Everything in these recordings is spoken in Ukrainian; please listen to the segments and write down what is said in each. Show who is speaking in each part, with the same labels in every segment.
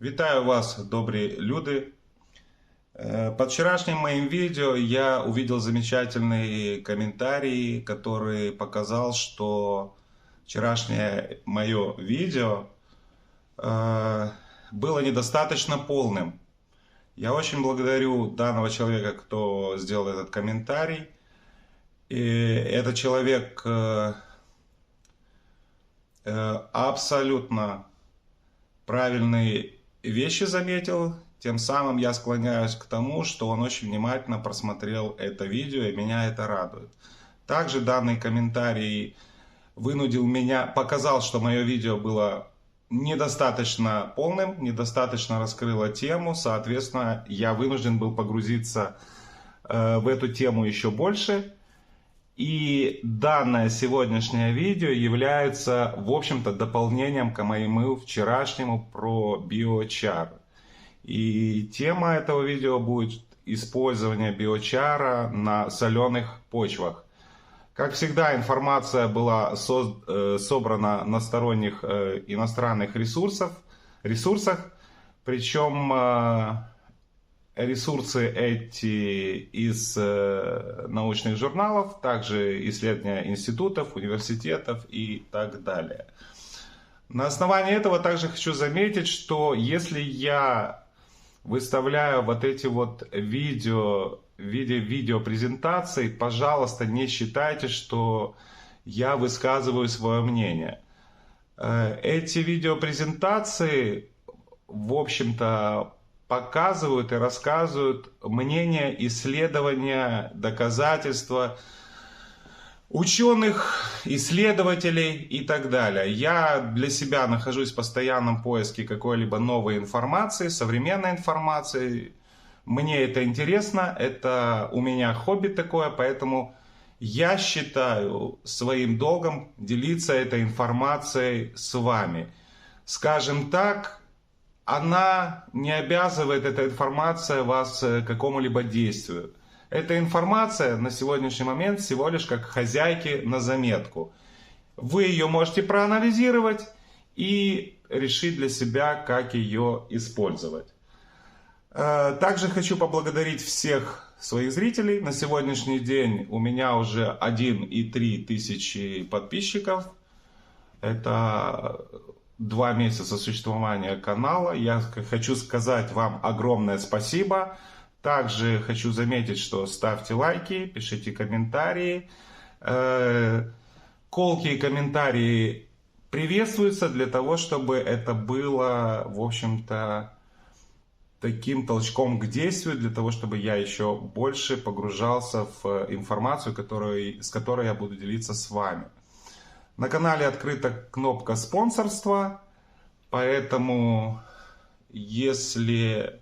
Speaker 1: Вітаю вас, добрые люди. Под вчерашним моим видео я увидел замечательный комментарий, который показал, что вчерашнее мое видео э, было недостаточно полным. Я очень благодарю данного человека, кто сделал этот комментарий. И этот человек э, э, абсолютно правильные вещи заметил. Тем самым я склоняюсь к тому, что он очень внимательно просмотрел это видео, и меня это радует. Также данный комментарий вынудил меня, показал, что мое видео было недостаточно полным, недостаточно раскрыло тему, соответственно, я вынужден был погрузиться э, в эту тему еще больше. И данное сегодняшнее видео является, в общем-то, дополнением к моему вчерашнему про биочар. И тема этого видео будет использование биочара на соленых почвах. Как всегда, информация была соз- э, собрана на сторонних э, иностранных ресурсов, ресурсах, причем э, ресурсы эти из э, научных журналов, также исследования институтов, университетов и так далее. На основании этого также хочу заметить, что если я выставляю вот эти вот видео в виде видеопрезентаций, пожалуйста, не считайте, что я высказываю свое мнение. Э, Эти видеопрезентации, в общем-то, показывают и рассказывают мнение, исследования, доказательства ученых, исследователей и так далее. Я для себя нахожусь в постоянном поиске какой-либо новой информации, современной информации. Мне это интересно, это у меня хобби такое, поэтому я считаю своим долгом делиться этой информацией с вами. Скажем так, она не обязывает, эта информация, вас э, к какому-либо действию. Эта информация на сегодняшний момент всего лишь как хозяйки на заметку. Вы ее можете проанализировать и решить для себя, как ее использовать. Э, Также хочу поблагодарить всех своих зрителей. На сегодняшний день у меня уже 1,3 тысячи подписчиков. Это два месяца существования канала. Я хочу сказать вам огромное спасибо. Также хочу заметить, что ставьте лайки, пишите комментарии. Э, Колкие комментарии приветствуются для того, чтобы это было, в общем-то, таким толчком к действию, для того, чтобы я еще больше погружался в информацию, которую, с которой я буду делиться с вами. На канале открыта кнопка спонсорства, поэтому если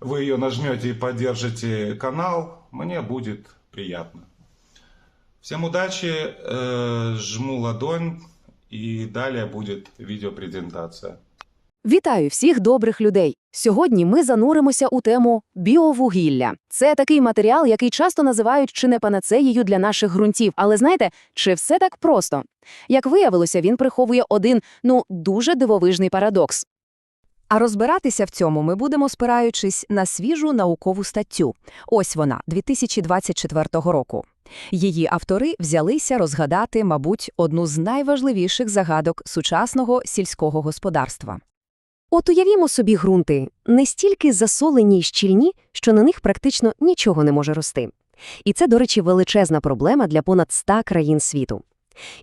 Speaker 1: вы ее нажмете и поддержите канал, мне будет приятно. Всем удачи, э, жму ладонь и далее будет видеопрезентация.
Speaker 2: Вітаю всіх добрих людей! Сьогодні ми зануримося у тему біовугілля. Це такий матеріал, який часто називають чи не панацеєю для наших ґрунтів. Але знаєте, чи все так просто? Як виявилося, він приховує один, ну, дуже дивовижний парадокс.
Speaker 3: А розбиратися в цьому ми будемо спираючись на свіжу наукову статтю. Ось вона, 2024 року. Її автори взялися розгадати, мабуть, одну з найважливіших загадок сучасного сільського господарства.
Speaker 2: От уявімо собі ґрунти, не стільки засолені й щільні, що на них практично нічого не може рости. І це, до речі, величезна проблема для понад 100 країн світу.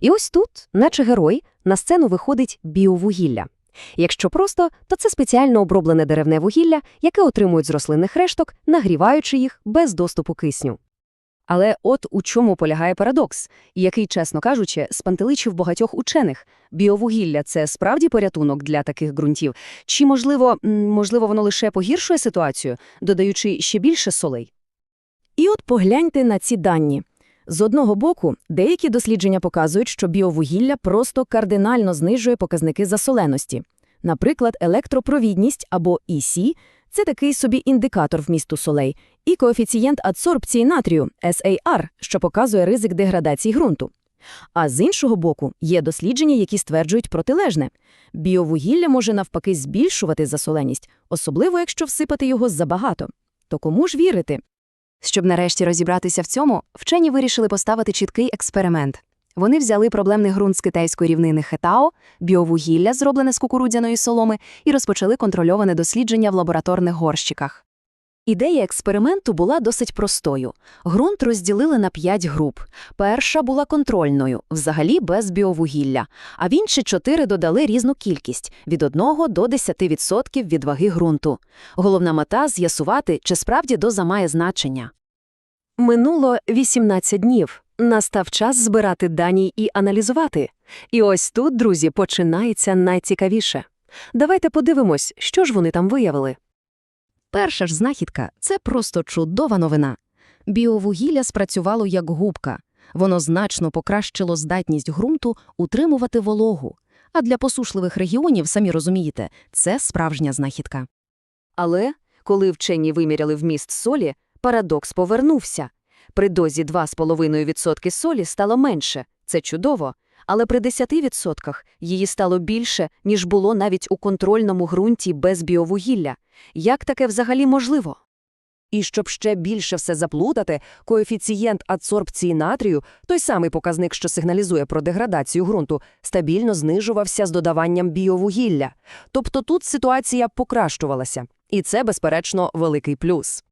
Speaker 2: І ось тут, наче герой, на сцену виходить біовугілля. Якщо просто, то це спеціально оброблене деревне вугілля, яке отримують з рослинних решток, нагріваючи їх без доступу кисню. Але от у чому полягає парадокс, який, чесно кажучи, спантеличив багатьох учених. Біовугілля – це справді порятунок для таких ґрунтів? Чи, можливо, можливо, воно лише погіршує ситуацію, додаючи ще більше солей? І от погляньте на ці дані. З одного боку, деякі дослідження показують, що біовугілля просто кардинально знижує показники засоленості. Наприклад, електропровідність або EC
Speaker 3: Це такий собі індикатор вмісту солей, і коефіцієнт адсорбції натрію SAR, що показує ризик деградації ґрунту. А з іншого боку, є дослідження, які стверджують протилежне. Біовугілля може навпаки збільшувати засоленість, особливо якщо всипати його забагато. То кому ж вірити?
Speaker 2: Щоб нарешті розібратися в цьому, вчені вирішили поставити чіткий експеримент. Вони взяли проблемний ґрунт з китайської рівнини Хетао, біовугілля, зроблене з кукурудзяної соломи, і розпочали контрольоване дослідження в лабораторних горщиках. Ідея експерименту була досить простою. Ґрунт розділили на п'ять груп. Перша була контрольною, взагалі без біовугілля, а в інші чотири додали різну кількість – від 1 до 10% від ваги ґрунту. Головна мета – з'ясувати, чи справді доза має значення. Минуло 18 днів. Настав час збирати дані і аналізувати. І ось тут, друзі, починається найцікавіше. Давайте подивимось, що ж вони там виявили. Перша ж знахідка – це просто чудова новина. Біовугілля спрацювало як губка. Воно значно покращило здатність ґрунту утримувати вологу. А для посушливих регіонів, самі розумієте, це справжня знахідка. Але, коли вчені виміряли вміст солі, парадокс повернувся. При дозі 2,5% солі стало менше. Це чудово. Але при 10% її стало більше, ніж було навіть у контрольному ґрунті без біовугілля. Як таке взагалі можливо?
Speaker 3: І щоб ще більше все заплутати, коефіцієнт адсорбції натрію, той самий показник, що сигналізує про деградацію ґрунту, стабільно знижувався з додаванням біовугілля. Тобто тут ситуація покращувалася. І це, безперечно, великий плюс.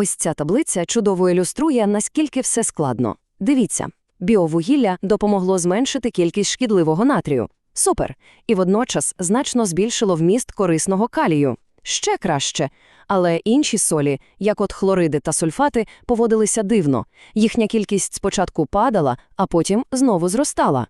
Speaker 2: Ось ця таблиця чудово ілюструє, наскільки все складно. Дивіться, біовугілля допомогло зменшити кількість шкідливого натрію. Супер! І водночас значно збільшило вміст корисного калію. Ще краще. Але інші солі, як от хлориди та сульфати, поводилися дивно. Їхня кількість спочатку падала, а потім знову зростала.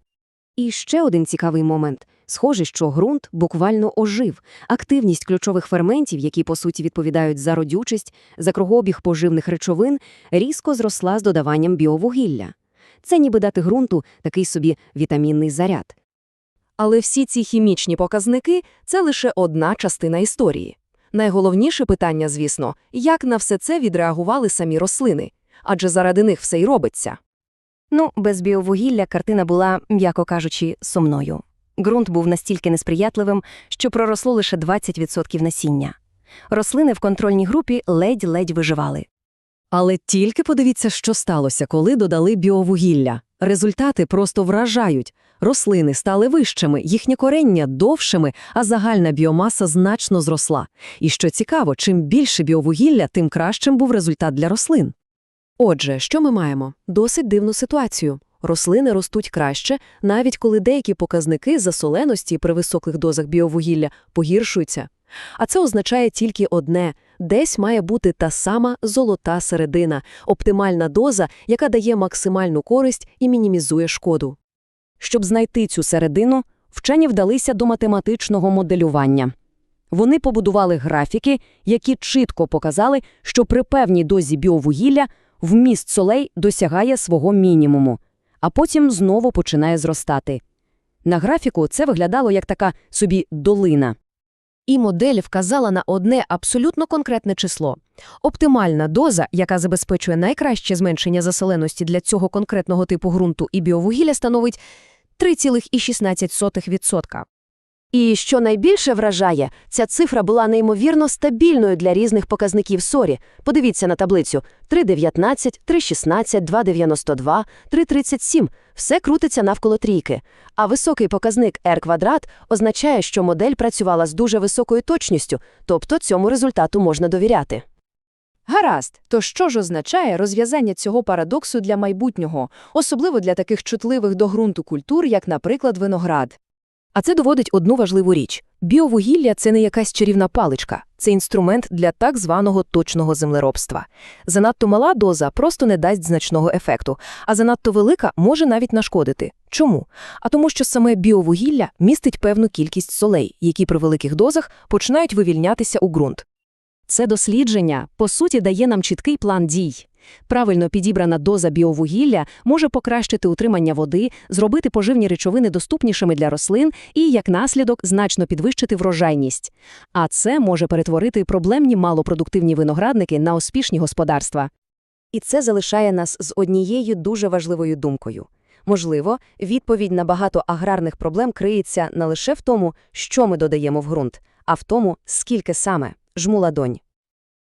Speaker 2: І ще один цікавий момент. Схоже, що ґрунт буквально ожив. Активність ключових ферментів, які, по суті, відповідають за родючість, за кругообіг поживних речовин, різко зросла з додаванням біовугілля. Це ніби дати ґрунту такий собі вітамінний заряд.
Speaker 3: Але всі ці хімічні показники – це лише одна частина історії. Найголовніше питання, звісно, як на все це відреагували самі рослини. Адже заради них все й робиться.
Speaker 2: Ну, без біовугілля картина була, м'яко кажучи, сумною. Ґрунт був настільки несприятливим, що проросло лише 20% насіння. Рослини в контрольній групі ледь-ледь виживали.
Speaker 3: Але тільки подивіться, що сталося, коли додали біовугілля. Результати просто вражають. Рослини стали вищими, їхнє корення довшими, а загальна біомаса значно зросла. І що цікаво, чим більше біовугілля, тим кращим був результат для рослин. Отже, що ми маємо? Досить дивну ситуацію. Рослини ростуть краще, навіть коли деякі показники засоленості при високих дозах біовугілля погіршуються. А це означає тільки одне – десь має бути та сама золота середина, оптимальна доза, яка дає максимальну користь і мінімізує шкоду. Щоб знайти цю середину, вчені вдалися до математичного моделювання. Вони побудували графіки, які чітко показали, що при певній дозі біовугілля вміст солей досягає свого мінімуму, а потім знову починає зростати. На графіку це виглядало як така собі долина. І модель вказала на одне абсолютно конкретне число. Оптимальна доза, яка забезпечує найкраще зменшення заселеності для цього конкретного типу ґрунту і біовугілля, становить 3,16%.
Speaker 4: І що найбільше вражає, ця цифра була неймовірно стабільною для різних показників сорі. Подивіться на таблицю 3,19, 3,16, 2,92, 3,37 – все крутиться навколо трійки. А високий показник r квадрат означає, що модель працювала з дуже високою точністю, тобто цьому результату можна довіряти.
Speaker 3: Гаразд, то що ж означає розв'язання цього парадоксу для майбутнього, особливо для таких чутливих до ґрунту культур, як, наприклад, виноград? А це доводить одну важливу річ. Біовугілля – це не якась чарівна паличка, це інструмент для так званого точного землеробства. Занадто мала доза просто не дасть значного ефекту, а занадто велика може навіть нашкодити. Чому? А тому, що саме біовугілля містить певну кількість солей, які при великих дозах починають вивільнятися у ґрунт. Це дослідження, по суті, дає нам чіткий план дій.
Speaker 2: Правильно підібрана доза біовугілля може покращити утримання води, зробити поживні речовини доступнішими для рослин і, як наслідок, значно підвищити врожайність. А це може перетворити проблемні малопродуктивні виноградники на успішні господарства. І це залишає нас з однією дуже важливою думкою. Можливо, відповідь на багато аграрних проблем криється не лише в тому, що ми додаємо в ґрунт, а в тому, скільки саме. Жму ладонь.